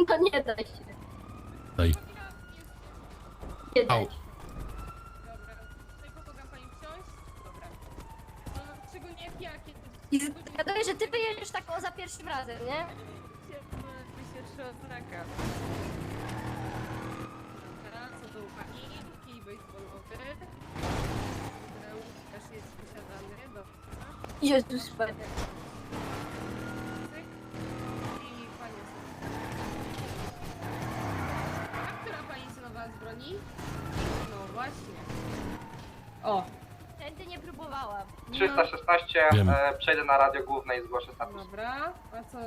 No nie da się. Daj. Nie da Au. się. Dobra, tutaj pomogę pani wsiąść? Dobra. No, szczególnie jakie I zgaduję, że ty wyjedziesz tak o za pierwszym razem, nie? wyświadczyła znaka. Dobra, co do pani? Kij baseballowy. Dobra, Łukasz jest posiadany, dobrze. Jezus Maria. Z broni? No właśnie. O, Tędy nie próbowałam. 316, Wiem. e, przejdę na radio główne i zgłoszę status. dobra. A co